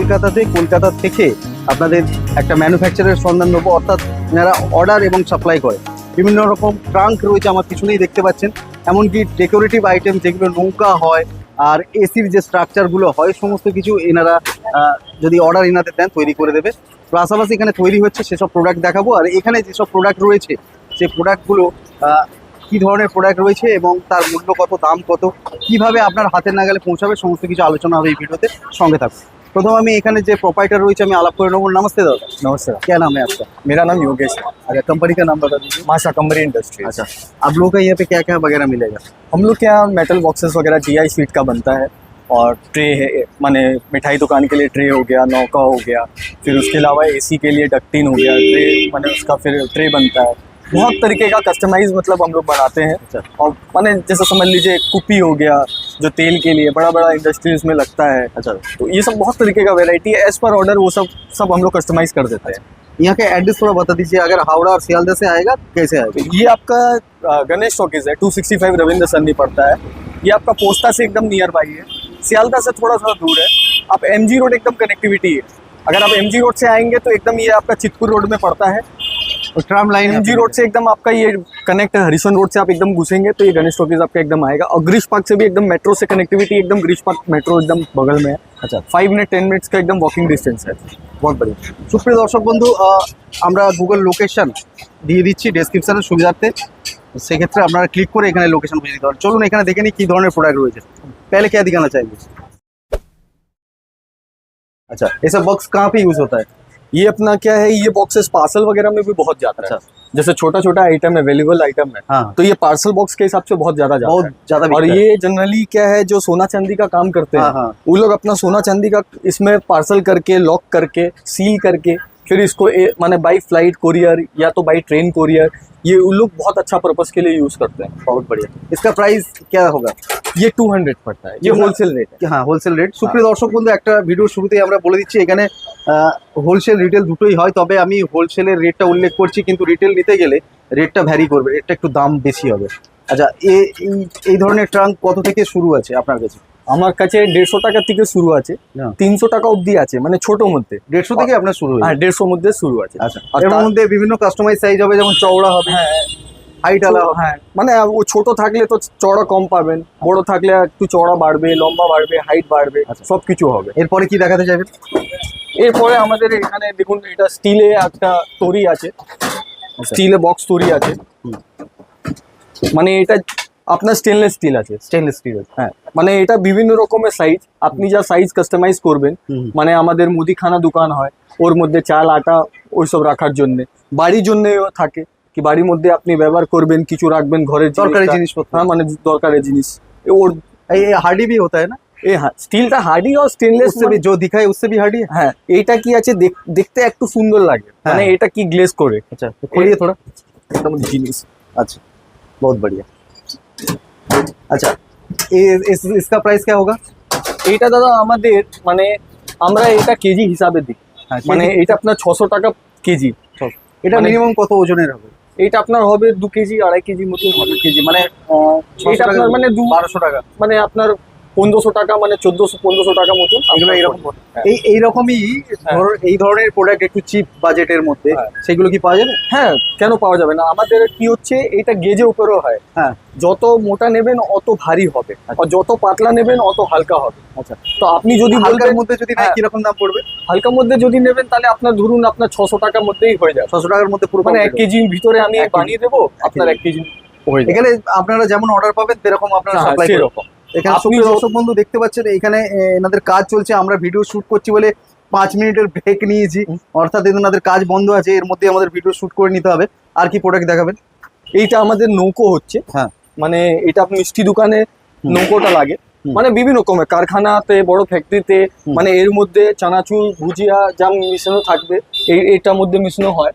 কলকাতাতে, কলকাতা থেকে আপনাদের একটা ম্যানুফ্যাকচারের সন্ধান নেব, অর্থাৎ যারা অর্ডার এবং সাপ্লাই করে। বিভিন্ন রকম ট্রাঙ্ক রয়েছে আমার পিছনেই দেখতে পাচ্ছেন, এমনকি ডেকোরেটিভ আইটেম যেগুলো নৌকা হয়, আর এসির যে স্ট্রাকচারগুলো হয়, সমস্ত কিছু এনারা যদি অর্ডার এনাদের দেন, তৈরি করে দেবে। পাশাপাশি এখানে তৈরি হচ্ছে সেসব প্রোডাক্ট দেখাবো, আর এখানে যেসব প্রোডাক্ট রয়েছে সেই প্রোডাক্টগুলো কি ধরনের প্রোডাক্ট রয়েছে এবং তার মূল্য কত, দাম কত, কীভাবে আপনার হাতের নাগালে পৌঁছাবে, সমস্ত কিছু আলোচনা হবে এই ভিডিওতে। সঙ্গে থাকুন। প্রথম আমি এখানে যে প্রোপাইটার রয়েছে আমি আলাপ করে নেবো নমস্তে দাদা नमस्ते क्या नाम है आपका मेरा नाम योगेश है अच्छा कंपनी का नाम बता दीजिए माँ शाकम्बरी इंडस्ट्री अच्छा आप लोगों का यहाँ पे क्या क्या वगैरह मिलेगा हम लोग के यहाँ मेटल बॉक्सेस वगैरह जी आई शीट का बनता है और ट्रे है माने मिठाई दुकान के लिए ट्रे हो गया नौका हो गया फिर उसके अलावा एसी के लिए डक्टिन हो गया ट्रे माने उसका फिर ट्रे बनता है बहुत तरीके का कस्टमाइज मतलब हम लोग बनाते हैं। अच्छा। और मैंने जैसे समझ लीजिए कुपी हो गया जो तेल के लिए बड़ा बड़ा इंडस्ट्रीज़ में लगता है अच्छा। तो ये सब बहुत तरीके का वेराइटी है। एज पर ऑर्डर वो सब सब हम लोग कस्टमाइज कर देते हैं। यहाँ का एड्रेस थोड़ा बता दीजिए अगर हावड़ा और सियालदह से आएगा कैसे आएगा? ये आपका गणेश टॉकीज है 265 रविंद्र सन्नी पड़ता है। ये आपका पोस्टा से एकदम नियर बाई है। सियालदा से थोड़ा सा दूर है। आप एमजी रोड एकदम कनेक्टिविटी है। अगर आप एमजी रोड से आएँगे तो एकदम ये आपका चितपुर रोड में पड़ता है। और ट्राम लाइन एम रोड से एकदम आपका ये कनेक्ट है हरिशन रोड से आप एकदम घुसेंगे तो ये गणेश टॉकीज आपका एकदम आएगा और ग्रीश पार्क से भी एकदम मेट्रो से कनेक्टिविटी एकदम ग्रीश पार्क मेट्रो एकदम बगल में है अच्छा फाइव मिनट टेन मिनट्स का एकदम वॉकिंग डिस्टेंस है বহুত বড়িয়া সুপ্রিয় দর্শক বন্ধু আহ, আমরা গুগল লোকেশন দিয়ে দিচ্ছি ডেসক্রিপশনের সুবিধার্থে সেক্ষেত্রে আপনারা ক্লিক করে এখানে লোকেশন বুঝে দিতে পারেন চলুন এখানে দেখে নিই কি ধরনের প্রোডাক্ট রয়েছে पहले क्या दिखाना चाहिए अच्छा ये सब बॉक्स कहाँ पे यूज होता है ये अपना क्या है ये बॉक्सेस पार्सल वगैरह में भी बहुत जाता है। अच्छा। जैसे छोटा छोटा आइटम है अवेलेबल आइटम है हाँ। तो ये पार्सल बॉक्स के हिसाब से बहुत ज़्यादा जाता बहुत है। ज़्यादा और ये जनरली क्या है जो सोना चांदी का काम करते हैं हाँ हाँ। वो लोग अपना सोना चांदी का इसमें पार्सल करके लॉक करके सील करके फिर इसको ए- माने बाई फ्लाइट कोरियर या तो बाई ट्रेन कोरियर ये उन लोग बहुत अच्छा पर्पस के लिए यूज करते हैं बहुत बढ़िया इसका प्राइस क्या होगा ये टू हंड्रेड पड़ता है ये ये होलसेल रेट है হ্যাঁ হোলসেল রেট সুপ্রিয় দর্শক বন্ধু একটা ভিডিও শুরুতেই আমরা বলে দিচ্ছি এখানে হোলসেল রিটেল দুটোই হয় তবে আমি হোলসেলের রেটটা উল্লেখ করছি কিন্তু রিটেল নিতে গেলে রেটটা ভ্যারি করবে রেটটা একটু দাম বেশি হবে আচ্ছা এ- এই এই ধরনের ট্রাঙ্ক কত থেকে শুরু আছে আপনার কাছে আমার কাছে দেড়শো টাকা থেকে শুরু আছে হ্যাঁ। তিনশো টাকা অবধি আছে মানে ছোট মধ্যে। দেড়শো থেকে আপনার শুরু হ্যাঁ দেড়শোর মধ্যে শুরু আছে। আচ্ছা আর এর মধ্যে বিভিন্ন কাস্টমাইজ সাইজ হবে যেমন চওড়া হবে হ্যাঁ হাইট আলা হ্যাঁ মানে ও ছোট থাকলে তো চড়া কম পাবেন বড় থাকলে একটু চড়া বাড়বে লম্বা বাড়বে হাইট বাড়বে আচ্ছা। সব কিছু হবে। এরপরে কি দেখাতে চাইবেন? এরপরে আমাদের এখানে দেখুন এটা স্টিলে একটা তরি আছে। স্টিলে বক্স তরি আছে। মানে এটা আপনার স্টেনলেস স্টিল আছে স্টেনলেস স্টিল হ্যাঁ মানে এটা বিভিন্ন রকমের সাইজ আপনি যা সাইজ কাস্টমাইজ করবেন হুম। মানে আমাদের মুদিখানা দোকান হয় ওর মধ্যে চাল আটা ওইসব রাখার জন্য বাড়ির জন্য থাকে কি বাড়ির মধ্যে আপনি ব্যবহার করবেন কিছু রাখবেন ঘরের দরকারি জিনিসটা। জিনিসপত্র হ্যাঁ মানে দরকারি জিনিস এ ওর ये हार्डी भी होता है ना এ হ্যাঁ স্টিলটা হার্ডি আর স্টেনলেস उससे भी जो दिखा है उससे भी हार्डी है হ্যাঁ এইটা কি আছে দেখ- দেখতে একটু সুন্দর লাগে মানে হ্যাঁ। এটা কি গ্লেজ করে अच्छा तो खोलिए थोड़ा একদম জিনিস अच्छा बहुत बढ़िया अच्छा ये इस, इसका प्राइस क्या होगा এইটা দাদা আমাদের মানে আমরা এটা কেজি হিসাবে দিই হ্যাঁ, মানে কেজি? এটা আপনার ছশো টাকা কেজি এটা মানে- মিনিমাম কত ওজনের হবে এইটা আপনার হবে দু কেজি আড়াই কেজি মতন হবে কেজি মানে এটা আপনার মানে দু বারোশো টাকা মানে আপনার পনেরোশো টাকা মানে চোদ্দশো পনেরোশো টাকা মতন এগুলো এরকম হ্যাঁ। এই এইরকমই এই ধরনের প্রোডাক্ট একটু চিপ বাজেটের মধ্যে হ্যাঁ। সেগুলো কি পাওয়া যাবে? হ্যাঁ কেন পাওয়া যাবে না? আমাদের কি হচ্ছে এটা গেজে উপরেও হয়। হ্যাঁ। যত মোটা নেবেন অত ভারী হবে। আর যত পাতলা নেবেন অত হালকা হবে। আচ্ছা। তো আপনি যদি হালকার মধ্যে যদি হ্যাঁ। কীরকম দাম পড়বে? হালকার মধ্যে যদি নেবেন তাহলে আপনার ধরুন আপনার ছশো টাকার মধ্যেই হয়ে যাবে। ছশো টাকার মধ্যে পুরো মানে এক কেজির ভিতরে আমি বানিয়ে দেবো আপনার এক কেজি হয়ে যাবে। এখানে আপনারা যেমন অর্ডার পাবেন সেরকম আপনারা হ্যাঁ, সাপ্লাই সেরকম। এখানে আপনি সুপ্রিয় দর্শক বন্ধু দেখতে পাচ্ছেন এখানে এনাদের কাজ চলছে। আমরা ভিডিও শুট করছি বলে পাঁচ মিনিটের ব্রেক নিয়েছি। অর্থাৎ এনাদের কাজ বন্ধ আছে এর মধ্যে আমাদের ভিডিও শুট করে নিতে হবে। আর কি প্রোডাক্ট দেখাবেন? এইটা আমাদের নৌকো হচ্ছে। হ্যাঁ। মানে এটা মিষ্টি দোকানে নৌকোটা লাগে। মানে বিভিন্ন রকমের কারখানাতে বড় ফ্যাক্টরিতে মানে এর মধ্যে চানাচুর ভুজিয়া যা মিশানো থাকবে এই এটার মধ্যে মিশানো হয়।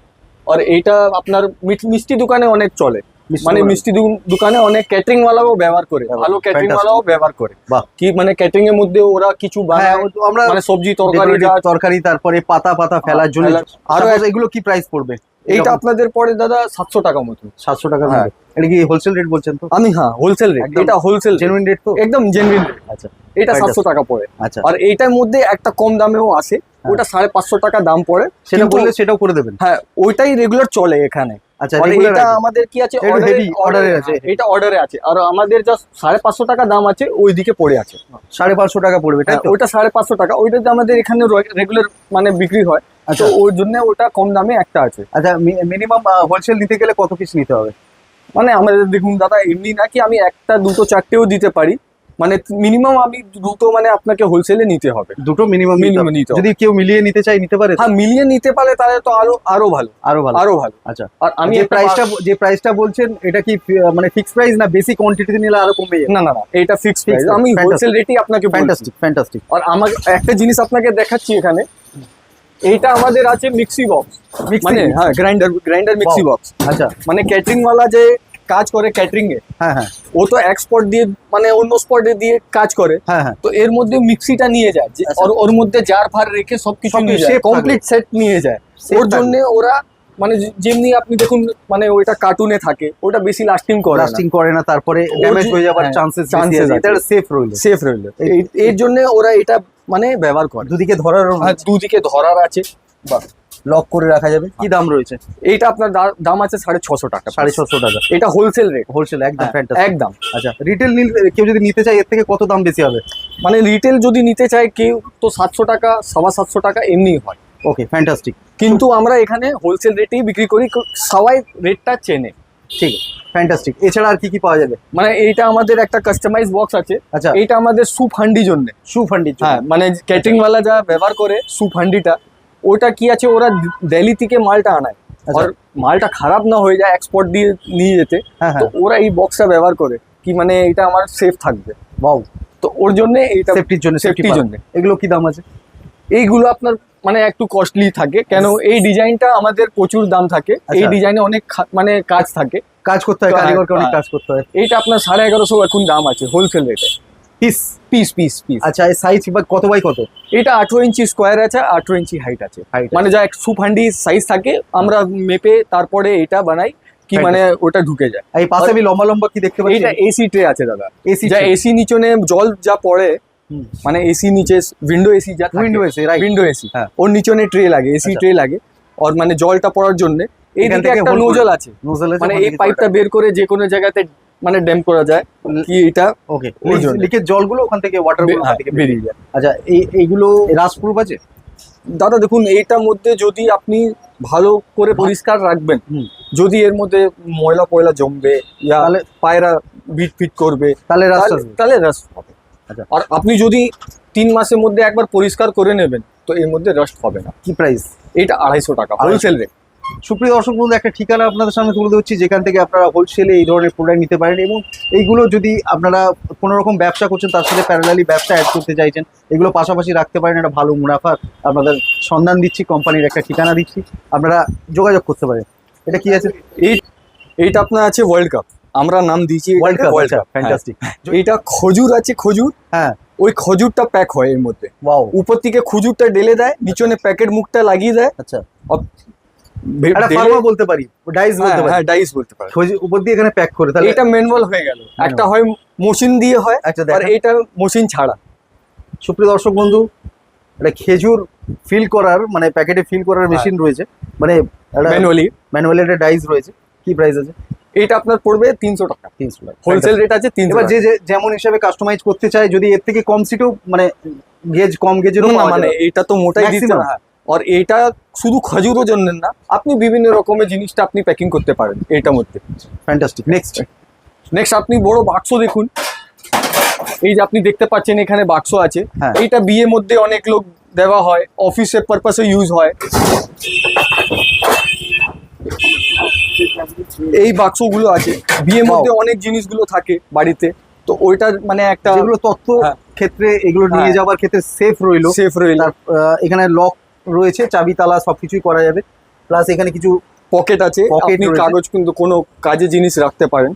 আর এইটা আপনার মিষ্টি দোকানে অনেক চলে। মানে মিষ্টি দোকানে অনেক ক্যাটারিং ওয়ালাও ব্যবহার করে ব্যবহার- ভালো ক্যাটারিং ওয়ালাও ব্যবহার করে। কি মানে ক্যাটারিং এর মধ্যে ওরা কিছু হ্যাঁ আমরা মানে সবজি তরকারি তরকারি তারপরে পাতা পাতা ফেলার জন্য আরও এগুলো কি প্রাইস পড়বে? এইটা আপনাদের পরে দাদা সাতশো টাকা মতো। সাতশো টাকা হ্যাঁ। এটা কি হোলসেল রেট বলছেন তো? আমি হ্যাঁ হোলসেল রেট এটা হোলসেল জেনুইন রেট তো? একদম জেনুইন আচ্ছা। এটা সাতশো টাকা পড়ে। আচ্ছা। আর এইটার মধ্যে একটা কম দামেও আসে। ওটা সাড়ে পাঁচশো টাকা দাম পড়ে। সেটা বললে সেটাও করে দেবেন। হ্যাঁ ওইটাই রেগুলার চলে এখানে। আচ্ছা এটা আমাদের কি আছে? এটা অর্ডারে আর আমাদের জাস্ট সাড়ে পাঁচশো টাকা দাম আছে ওইদিকে পড়ে আছে। সাড়ে পাঁচশো টাকা পড়বে তাই হ্যাঁ, ওইটা সাড়ে পাঁচশো টাকা। ওইটাতে আমাদের এখানে রেগুলার মানে বিক্রি হয়। আচ্ছা। তো ওর জন্য ওটা কম দামে একটা আছে। আচ্ছা মিনিমাম হোলসেল নিতে গেলে কত পিস নিতে হবে? মানে আমাদের দেখুন দাদা এমনি নাকি আমি একটা দুটো চারটেও দিতে পারি। মানে মিনিমাম আমি দুটো মানে আপনাকে হোলসেলে নিতে হবে। দুটো মিনিমাম Minimum নিতে যদি কেউ মিলিয়ে নিতে চাই নিতে পারে? হ্যাঁ মিলিয়ে নিতে পারে তাহলে তো আরও আরও ভালো। আরও ভালো। আরও ভালো। আচ্ছা। আর আমি একটা প্রাইসটা যে প্রাইসটা বলছেন এটা কি মানে ফিক্স প্রাইস না বেশি কোয়ান্টিটি নিলে আরও কমবে না না না এটা ফিক্স প্রাইস আমি. হোলসেল রেটেই আপনাকে ফ্যান্টাস্টিক ফ্যান্টাস্টিক আর আমাকে একটা জিনিস আপনাকে দেখাচ্ছি এখানে। এইটা আমাদের আছে মিক্সি বক্স মানে হ্যাঁ গ্রাইন্ডার গ্রাইন্ডার মিক্সি বক্স আচ্ছা। মানে ক্যাটারিং ওয়ালা যে কাজ করে ক্যাটারিং এ। হ্যাঁ হ্যাঁ। ও তো এক স্পট দিয়ে মানে অন্য স্পটে দিয়ে কাজ করে। হ্যাঁ হ্যাঁ। তো এর মধ্যে মিক্সিটা নিয়ে যায় আচ্ছা। আর ওর মধ্যে জার ফার রেখে সবকিছু নিয়ে যায়। কমপ্লিট সেট নিয়ে যায়। ওর জন্য ওরা মানে যেমনি আপনি দেখুন মানে ওইটা কার্টুনে থাকে ওটা বেশি লাস্টিং করে লাস্টিং করে না তারপরে ড্যামেজ হয়ে যাবার হ্যাঁ, চান্সেস আছে। আছে। এটা সেফ রইল। সেফ রইল। এর জন্য ওরা এটা মানে ব্যবহার করে। দুদিকে ধরার দুদিকে ধরার আছে। লক করে রাখা যাবে। কি দাম রয়েছে? এইটা আপনার দাম আছে সাড়ে ছশো টাকা সাড়ে ছশো টাকা। এটা হোলসেল রেট হোলসেল একদম ফ্যান্টাস্টিক একদম। আচ্ছা। রিটেল কেউ যদি নিতে চায় এর থেকে কত দাম বেশি হবে? মানে রিটেল যদি নিতে চায় কেউ তো সাতশো টাকা সবা সাতশো টাকা এমনি হয়। ওকে ফ্যান্টাস্টিক কিন্তু আমরা এখানে হোলসেল রেটেই বিক্রি করি সবাই রেটটা চেনে। ঠিক ফ্যান্টাস্টিক এছাড়া আর কি কি পাওয়া যাবে? মানে এইটা আমাদের একটা কাস্টমাইজ বক্স আছে। আচ্ছা। এইটা আমাদের সুপ হান্ডি জন্য। শু ফান্ডি হ্যাঁ মানে ক্যাটারিং ওয়ালা যা ব্যবহার করে সুপ হান্ডিটা ওটা কি আছে? ওরা দিল্লি থেকে মালটা আনায়। আচ্ছা। আর মালটা খারাপ না হয়ে যায় এক্সপোর্ট দিয়ে নিয়ে যেতে হ্যাঁ তো হ্যাঁ ওরা এই বক্সটা ব্যবহার করে কি মানে এটা আমার সেফ থাকবে। বাউ তো ওর জন্য এইটা সেফটির জন্য সেফটির জন্য। এগুলো কি দাম আছে? এইগুলো আপনার মানে একটু কস্টলি থাকে কেন এই ডিজাইনটা আমাদের প্রচুর দাম থাকে। এই আচ্ছা। ডিজাইনে অনেক মানে কাজ থাকে। কাজ করতে হয় হ্যাঁ, কারিগরকে অনেক। কাজ করতে হয়। এইটা আপনার সাড়ে এগারোশো এখন দাম আছে হোলসেল রেটে পিস পিস পিস পিস আচ্ছা এই সাইজ বা কত বাই কত? এটা আঠেরো ইঞ্চি স্কোয়ার আছে আঠেরো ইঞ্চি হাইট আছে। মানে যা সুপ হান্ডি সাইজ থাকে আমরা মেপে তারপরে এটা বানাই কি মানে ওটা ঢুকে যায়। এই পাশে আমি লম্বা লম্বা কি দেখতে এসি ট্রে আছে দাদা। এসি যা এসি নিচনে জল যা পড়ে মানে এসি নিচে উইন্ডো এসি যা window AC right window AC. ওর নিচনে ট্রে লাগে এসি আচ্ছা। ট্রে লাগে। আর মানে জলটা পড়ার জন্য। এই থেকে একটা নোজল আছে। নোজেল মানে এই পাইপটা বের করে যে কোনো জায়গাতে মানে ড্যাম করা যায়। কি এটা? ওকে। লিকের জলগুলো ওখান থেকে ওয়াটারগুলো ওখান হ্যাঁ, থেকে বেরিয়ে যায়। আচ্ছা এই এইগুলো রাজপ্রুফ আছে? দাদা দেখুন এইটার মধ্যে যদি আপনি ভালো করে পরিষ্কার রাখবেন যদি এর মধ্যে ময়লা পয়লা জমবে তাহলে- পায়রা বিট ফিট করবে তাহলে তাহলে- রাস্ট হবে। আচ্ছা। আর আপনি যদি তিন মাসের মধ্যে একবার পরিষ্কার করে নেবেন তো এর মধ্যে রাস্ট হবে না। কি প্রাইস এটা আড়াইশো টাকা। হোলসেল রেট সুপ্রিয় দর্শক বন্ধু একটা ঠিকানা আপনাদের সামনে তুলে ধরছি যেখান থেকে আপনারা হোলসেলে এই ধরনের প্রোডাক্ট নিতে পারেন এবং এইগুলো যদি আপনারা কোনো রকম ব্যবসা করছেন তার সাথে প্যারালালি ব্যবসা অ্যাড করতে চাইছেন এগুলো পাশাপাশি রাখতে পারেন একটা ভালো মুনাফার আপনাদের সন্ধান দিচ্ছি কোম্পানির একটা ঠিকানা দিচ্ছি আপনারা যোগাযোগ করতে পারেন। এটা কি আছে? এই এইটা আপনার আছে ওয়ার্ল্ড কাপ আমরা নাম দিয়েছি world cup world cup fantastic এইটা খজুর আছে খজুর। হ্যাঁ। ওই খজুরটা প্যাক হয় এর মধ্যে। ওয়াও উপর থেকে খজুরটা ঢেলে দেয় নিচনে প্যাকেট মুখটা লাগিয়ে দেয়। আচ্ছা। একটা ফার্মা বলতে পারি ডাইস বলতে হ্যাঁ, পারি। হ্যাঁ ডাইস বলতে পারে। উপর দিয়ে এখানে প্যাক করে তাহলে এটা ম্যানুয়াল হয়ে গেল। একটা হয় মেশিন দিয়ে হয় আচ্ছা আর এটা মেশিন ছাড়া। সুপ্রিয় দর্শক বন্ধু এটা খেজুর ফিল করার মানে প্যাকেটে ফিল করার মেশিন রয়েছে। মানে ম্যানুয়ালি ম্যানুয়ালি একটা ডাইস রয়েছে। কি প্রাইস আছে? এটা আপনার পড়বে তিনশো টাকা। তিনশো টাকা। হোলসেল রেট আছে তিনশো এবার যে যেমন হিসাবে কাস্টমাইজ করতে চায় যদি এর থেকে কম সিটেও মানে গেজ কম গেজেরও মানে এটা তো মোটাই দিতে না। আর এটা শুধু খজুরও জন্য না আপনি বিভিন্ন রকমের জিনিসটা আপনি প্যাকিং করতে পারেন এটার মধ্যে। ফ্যান্টাস্টিক নেক্সট নেক্সট আপনি বড় বাক্স দেখুন। এই যে আপনি দেখতে পাচ্ছেন এখানে বাক্স আছে। হ্যাঁ। এইটা বিয়ের মধ্যে অনেক লোক দেওয়া হয় অফিসের পারপাসে ইউজ হয়। এই বাক্সগুলো আছে। বিয়ের মধ্যে অনেক জিনিসগুলো থাকে বাড়িতে। তো ওইটা মানে একটা যেগুলো তথ্য হ্যাঁ। ক্ষেত্রে এগুলো নিয়ে হ্যাঁ। যাওয়ার ক্ষেত্রে সেফ রইল। সেফ রইল। এখানে লক রয়েছে চাবি তালা সবকিছুই করা যাবে। প্লাস এখানে কিছু পকেট আছে আপনি কাগজ কিন্তু কোনো কাজে জিনিস রাখতে পারেন।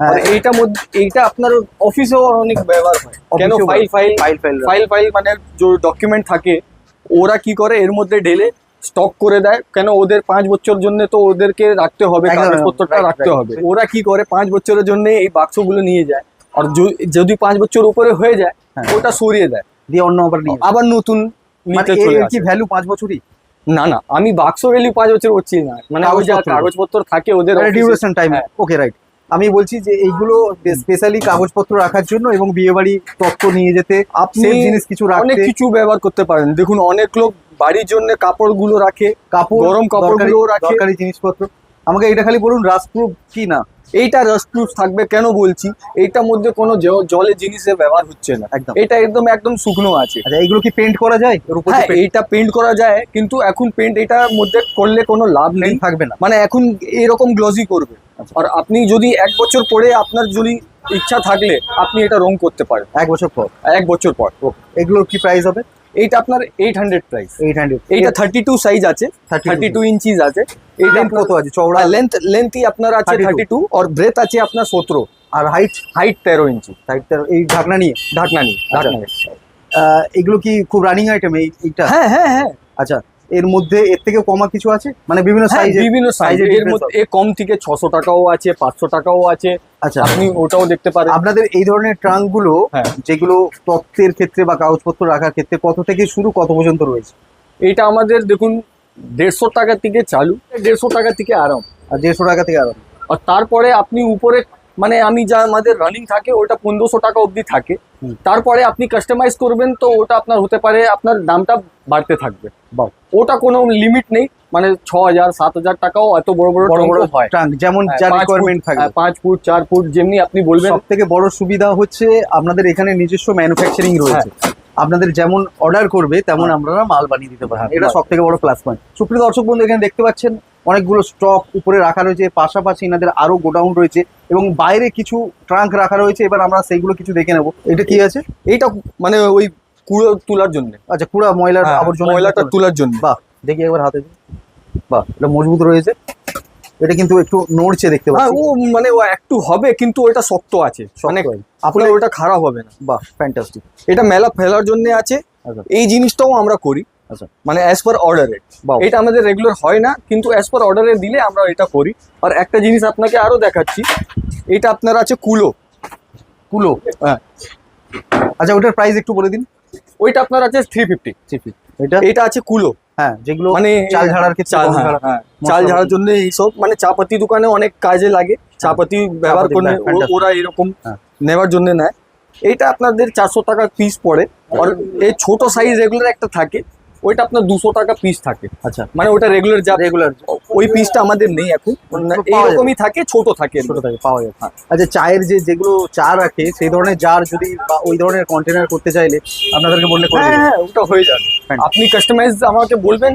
হ্যাঁ, আর এইটা মধ্যে এইটা আপনার অফিসেও অনেক ব্যবহার হয়। কেন file file file file file file মানে যে ডকুমেন্ট থাকে ওরা কি করে? এর মধ্যে ঢেলে স্টক করে দেয়। কেন ওদের পাঁচ বছর জন্য তো ওদেরকে রাখতে হবে কাগজপত্রটা রাখতে হবে। ওরা কি করে? পাঁচ বছরের জন্য এই বাক্সগুলো নিয়ে যায়। আর যদি পাঁচ বছর উপরে হয়ে যায় হ্যাঁ। ওটা সরিয়ে দেয়। দিয়ে অন্য আবার আবার নতুন নিতে চলে এর কি ভ্যালু পাঁচ বছরই? না না আমি বাক্স ভ্যালু বছর না। মানে ওই যা কাগজপত্র। কাগজপত্র থাকে ওদের ডিউরেশন টাইম। ওকে রাইট আমি বলছি যে এইগুলো স্পেশালি কাগজপত্র রাখার জন্য এবং বিয়ে বাড়ি তত্ত্ব নিয়ে যেতে আপনি জিনিস কিছু অনেক কিছু ব্যবহার করতে পারেন। দেখুন অনেক লোক বাড়ির জন্য কাপড়গুলো রাখে কাপড় গরম কাপড়গুলো রাখে। দরকারি জিনিসপত্র। আমাকে এটা খালি বলুন রাজপ্রুফ কি না? এইটা রাস্টপ্রুফ থাকবে কেন বলছি? এইটার মধ্যে কোনো জলের জিনিসের ব্যবহার হচ্ছে না। একদম। এটা একদম একদম শুকনো আছে। আচ্ছা এইগুলো কি পেন্ট করা যায়? হ্যাঁ এইটা পেন্ট করা যায় কিন্তু এখন পেন্ট এটার মধ্যে করলে কোনো লাভ নেই। থাকবে না। মানে এখন এরকম গ্লজি করবে। আচ্ছা। আর আপনি যদি এক বছর পরে আপনার যদি ইচ্ছা থাকলে আপনি এটা রং করতে পারেন। এক বছর পর? এক বছর পর। এগুলোর কি প্রাইস হবে? এইটা আপনার eight hundred price eight hundred এইটা থার্টি টু সাইজ আছে থার্টি টু ইঞ্চিস আছে। এই লেন্থ কত আছে? চওড়া? লেন্থ লেন্থই আপনার আছে 32 থার্টি টু আর ব্রেথ আছে আপনার সতেরো। আর হাইট হাইট তেরো ইঞ্চি তেরো। এই ঢাকনা নিয়ে? ঢাকনা নেই আচ্ছা। ঢাকনা এগুলো কি খুব রানিং আইটেম এইটা? হ্যাঁ হ্যাঁ হ্যাঁ। আচ্ছা। এর মধ্যে এর থেকে কমা কিছু আছে? মানে বিভিন্ন হ্যাঁ, সাইজে বিভিন্ন সাইজ এর মধ্যে এ কম থেকে ছশো টাকাও আছে পাঁচশো টাকাও আছে। আচ্ছা। আপনি ওটাও দেখতে পারেন। আপনাদের এই ধরনের ট্রাঙ্কগুলো হ্যাঁ। যেগুলো তত্ত্বের ক্ষেত্রে বা কাগজপত্র রাখার ক্ষেত্রে কত থেকে শুরু কত পর্যন্ত রয়েছে? এটা আমাদের দেখুন দেড়শো টাকা থেকে চালু দেড়শো টাকা থেকে আরাম আর দেড়শো টাকা থেকে আরও আর তারপরে আপনি উপরে মানে আমি যা আমাদের রানিং থাকে ওটা পনেরোশো টাকা অবধি থাকে। তারপরে আপনি কাস্টমাইজ করবেন তো ওটা আপনার হতে পারে আপনার দামটা বাড়তে থাকবে। ওটা কোনো লিমিট নেই মানে ছ হাজার সাত হাজার টাকাও এত বড় বড় বড় বড় হয়। যেমন হ্যাঁ, যা পাঁচ রিকোয়ারমেন্ট ফুট, হ্যাঁ, পাঁচ ফুট চার ফুট যেমনি আপনি বলবেন। সব থেকে বড় সুবিধা হচ্ছে আপনাদের এখানে নিজস্ব ম্যানুফ্যাকচারিং রয়েছে। আপনাদের যেমন অর্ডার করবে তেমন হ্যাঁ। আমরা মাল বানিয়ে দিতে পারি এটা সব থেকে বড় প্লাস পয়েন্ট সুপ্রিয় দর্শক বন্ধু এখানে দেখতে পাচ্ছেন অনেকগুলো স্টক উপরে রাখা রয়েছে পাশাপাশি এনাদের আরও গোডাউন রয়েছে এবং বাইরে কিছু ট্রাঙ্ক রাখা রয়েছে। এবার আমরা সেইগুলো কিছু দেখে নেব। এটা কি আছে? এইটা মানে ওই কুড়ো তোলার জন্য। আচ্ছা পুরা ময়লার আবর্জনা ময়লাটা তোলার জন্য। বাহ দেখি একবার হাতে। বাহ এটা মজবুত রয়েছে। এটা কিন্তু একটু নড়ছে দেখতে হ্যাঁ পাচ্ছি। ও মানে ও একটু হবে কিন্তু ওটা শক্ত আছে। অনেক আছে। আপনার ওটা খারাপ হবে না। বাহ ফ্যান্টাস্টিক এটা মেলা ফেলার জন্য আছে। আচ্ছা। এই জিনিসটাও আমরা করি। আচ্ছা। মানে অ্যাজ পার অর্ডারে এটা আমাদের রেগুলার হয় না কিন্তু অ্যাজ পার অর্ডারে দিলে আমরা এটা করি। আর একটা জিনিস আপনাকে আরও দেখাচ্ছি এটা আপনার আছে কুলো। কুলো? হ্যাঁ। আচ্ছা ওটার প্রাইস একটু বলে দিন। ওইটা আপনার আছে থ্রি ফিফটি চিপি এটা? এটা আছে কুলো। হ্যাঁ যেগুলো মানে চাল ঝাড়ার ক্ষেত্রে চাল হ্যাঁ, ঝাড়া, হ্যাঁ, চাল ঝাড়ার জন্য এইসব মানে চাপাতি দোকানে অনেক কাজে লাগে। চাপাতি ব্যবহার চাপাতি, করে হ্যাঁ, ওরা এরকম হ্যাঁ। নেওয়ার জন্য নেয়। এইটা আপনাদের চারশো টাকা পিস পড়ে। আর এই ছোট সাইজ রেগুলার একটা থাকে। ওইটা আপনার দুশো টাকা পিস থাকে। আচ্ছা। মানে ওটা রেগুলার যা রেগুলার ওই পিসটা আমাদের নেই এখন। এইরকমই থাকে ছোট থাকে ছোট থাকে পাওয়া যায় আচ্ছা চায়ের যে যেগুলো চা রাখে সেই ধরনের জার যদি বা ওই ধরনের কন্টেনার করতে চাইলে আপনাদেরকে বললে হ্যাঁ হ্যাঁ ওটা হয়ে যাবে। আপনি কাস্টমাইজ আমাকে বলবেন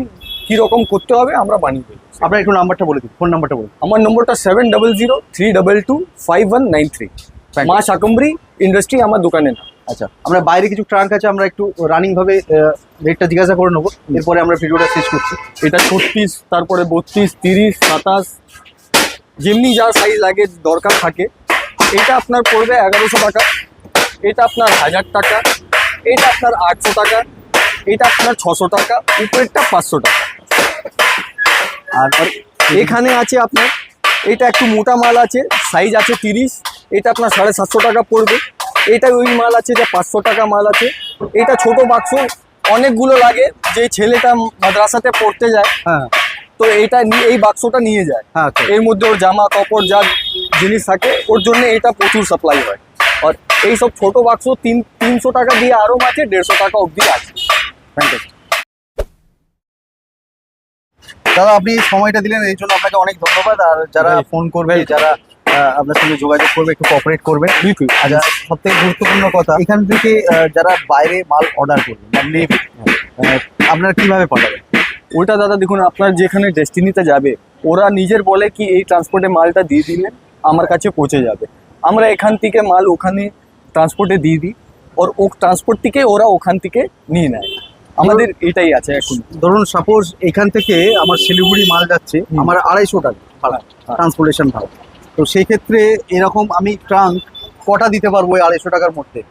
কি রকম করতে হবে আমরা বানিয়ে দেবো। আপনার একটু নাম্বারটা বলে দিন ফোন নাম্বারটা বলুন আমার নম্বরটা seven double zero three double two five one nine three Maa Shakambari industry আমার দোকানে না আচ্ছা আমরা বাইরে কিছু ট্রাঙ্ক আছে আমরা একটু রানিং ভাবে রেটটা জিজ্ঞাসা করে নেব। এরপরে আমরা ভিডিওটা শেষ করছি। এটা ছত্রিশ তারপরে বত্রিশ তিরিশ সাতাশ যেমনি যা সাইজ লাগে দরকার থাকে। এটা আপনার পড়বে এগারোশো টাকা এটা আপনার হাজার টাকা এটা আপনার আটশো টাকা এটা আপনার ছশো টাকা উপরেরটা পাঁচশো টাকা। আর আর এখানে আছে আপনার এটা একটু মোটা মাল আছে সাইজ আছে তিরিশ এটা আপনার সাড়ে সাতশো টাকা পড়বে। এটা ওই মাল আছে যে পাঁচশো টাকা মাল আছে। এটা ছোট বাক্স অনেকগুলো লাগে যে ছেলেটা মাদ্রাসাতে পড়তে যায় হ্যাঁ। তো এইটা নিয়ে এই বাক্সটা নিয়ে যায়। হ্যাঁ আচ্ছা। এর মধ্যে ওর জামা কাপড় যা জিনিস থাকে ওর জন্য এটা প্রচুর সাপ্লাই হয়। আর এই সব ছোট বাক্স তিন তিনশো টাকা দিয়ে আরও আছে দেড়শো টাকা অবধি আছে। Fantastic. দাদা আপনি সময়টা দিলেন এই জন্য আপনাকে অনেক ধন্যবাদ। আর যারা ফোন করবে যারা আপনার সঙ্গে যোগাযোগ করবে একটু কোঅপারেট করবে। আচ্ছা সব থেকে গুরুত্বপূর্ণ কথা এখান থেকে যারা বাইরে মাল অর্ডার করবে বা নেবে আহ, আপনারা কীভাবে পাঠাবেন? ওটা দাদা দেখুন আপনার যেখানে ডেস্টিনিতে যাবে ওরা নিজের বলে কি এই ট্রান্সপোর্টে মালটা দিয়ে দিলে আমার কাছে পৌঁছে যাবে। আমরা এখান থেকে মাল ওখানে ট্রান্সপোর্টে দিয়ে দিই ওর ও ট্রান্সপোর্ট থেকে ওরা ওখান থেকে নিয়ে নেয়। আমাদের এটাই আছে এখন। ধরুন সাপোজ এখান থেকে আমার শিলিগুড়ি মাল যাচ্ছে আমার আড়াইশো টাকা ভাড়া হ্যাঁ। ট্রান্সপোর্টেশন ভাড়া। তো সেই ক্ষেত্রে এরকম আমি ট্রাঙ্ক কটা দিতে পারব ওই আড়াইশো টাকার মধ্যে?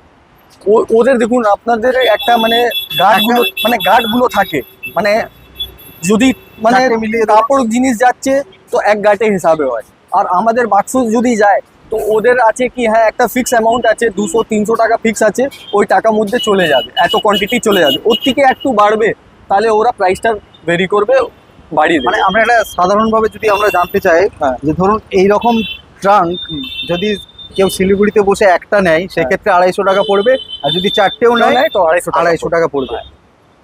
ওদের দেখুন আপনাদের একটা মানে গার্ডগুলো মানে গার্ডগুলো থাকে। মানে যদি মানে মিলিয়ে কাপড় জিনিস যাচ্ছে তো এক গাটে হিসাবে হয়। আর আমাদের বাক্স যদি যায় তো ওদের আছে কি হ্যাঁ একটা ফিক্স অ্যামাউন্ট আছে দুশো তিনশো টাকা ফিক্স আছে ওই টাকার মধ্যে চলে যাবে এত কোয়ান্টিটি চলে যাবে। ওর থেকে একটু বাড়বে তাহলে ওরা প্রাইসটা ভেরি করবে। বাড়িয়ে মানে আমরা এটা সাধারণভাবে যদি আমরা জানতে চাই হ্যাঁ। যে ধরুন এই রকম ট্রাঙ্ক যদি কেউ শিলিগুড়িতে বসে একটা নেয় সেক্ষেত্রে আড়াইশো টাকা পড়বে আর যদি চারটেও নেয় তো আড়াইশো আড়াইশো টাকা পড়বে।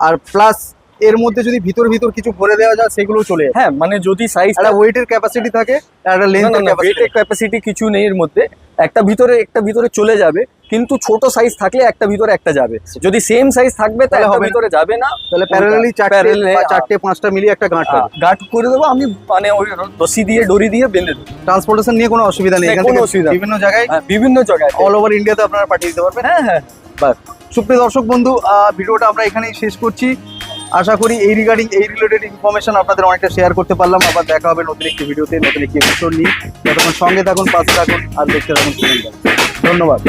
আর প্লাস এর মধ্যে যদি ভিতর ভিতর কিছু ভরে দেওয়া যায় সেগুলো চলে হ্যাঁ মানে যদি সাইজ একটা ওয়েটের ক্যাপাসিটি থাকে একটা লেন্থের ক্যাপাসিটি কিছু নেই এর মধ্যে। একটা ভিতরে একটা ভিতরে চলে যাবে। কিন্তু ছোট সাইজ থাকলে একটা ভিতরে একটা যাবে। যদি সেম সাইজ থাকবে তাহলে হবে ভিতরে যাবে না। তাহলে প্যারালালি আহ, চারটে পাঁচটা মিলিয়ে একটা গাঁট গার্ড করে দেবো আমি মানে ওই রশি দিয়ে দড়ি দিয়ে বেঁধে দেবো। ট্রান্সপোর্টেশন নিয়ে কোনো অসুবিধা নেই। কোনো অসুবিধা বিভিন্ন জায়গায় হ্যাঁ, বিভিন্ন জায়গায়। অল ওভার ইন্ডিয়াতে আপনারা পাঠিয়ে দিতে পারবেন। হ্যাঁ হ্যাঁ। বাস সুপ্রিয় দর্শক বন্ধু ভিডিওটা আমরা এখানেই শেষ করছি। আশা করি এই রিগার্ডিং এই রিলেটেড ইনফরমেশন আপনাদের অনেকটা শেয়ার করতে পারলাম। আবার দেখা হবে নতুন একটি ভিডিওতে নতুন একটি এপিসোড নিয়ে। যতক্ষণ সঙ্গে থাকুন পাশে থাকুন আর দেখতে থাকুন। ধন্যবাদ।